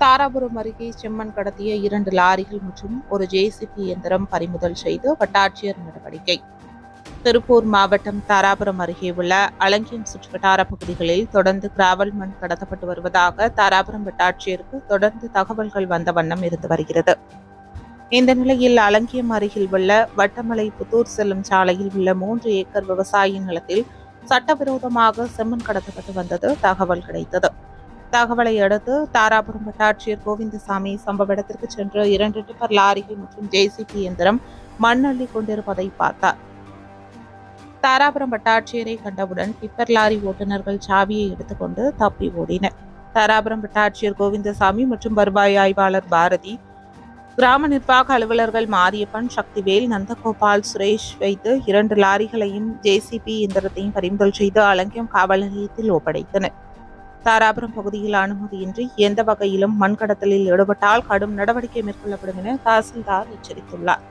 தாராபுரம் அருகே செம்மண் கடத்திய இரண்டு லாரிகள் மற்றும் ஒரு ஜேசிபி இயந்திரம் பறிமுதல் செய்து வட்டாட்சியர் நடவடிக்கை. திருப்பூர் மாவட்டம் தாராபுரம் அருகே உள்ள அலங்கியம் சுற்றுவட்டார பகுதிகளில் தொடர்ந்து கிராவல் மண் கடத்தப்பட்டு வருவதாக தாராபுரம் வட்டாட்சியருக்கு தொடர்ந்து தகவல்கள் வந்த வண்ணம் இருந்து வருகிறது. இந்த நிலையில் அலங்கியம் அருகில் உள்ள வட்டமலை புத்தூர் செல்லும் சாலையில் உள்ள மூன்று ஏக்கர் விவசாய நிலத்தில் சட்டவிரோதமாக செம்மண் கடத்தப்பட்டு வந்தது தகவல் கிடைத்தது. தகவலை அடுத்து தாராபுரம் வட்டாட்சியர் கோவிந்தசாமி சம்பவ இடத்திற்கு சென்று இரண்டு டிப்பர் லாரிகள் மற்றும் ஜேசிபி இயந்திரம் மண்ணள்ளி கொண்டிருப்பதை பார்த்தார். தாராபுரம் வட்டாட்சியரை கண்டவுடன் டிப்பர் லாரி ஓட்டுநர்கள் சாவியை எடுத்துக்கொண்டு தப்பி ஓடினர். தாராபுரம் வட்டாட்சியர் கோவிந்தசாமி மற்றும் வருவாய் ஆய்வாளர் பாரதி கிராம நிர்வாக அலுவலர்கள் மாரியப்பன் சக்திவேல் நந்தகோபால் சுரேஷ் வைத்து இரண்டு லாரிகளையும் ஜேசிபி இயந்திரத்தையும் பறிமுதல் செய்து அலங்கியம் காவல் நிலையத்தில் ஒப்படைத்தனர். தாராபுரம் பகுதியில் அனுமதியின்றி எந்த வகையிலும் மண் கடத்தலில் ஈடுபட்டால் கடும் நடவடிக்கை மேற்கொள்ளப்படும் என தாசில்தார் எச்சரித்துள்ளார்.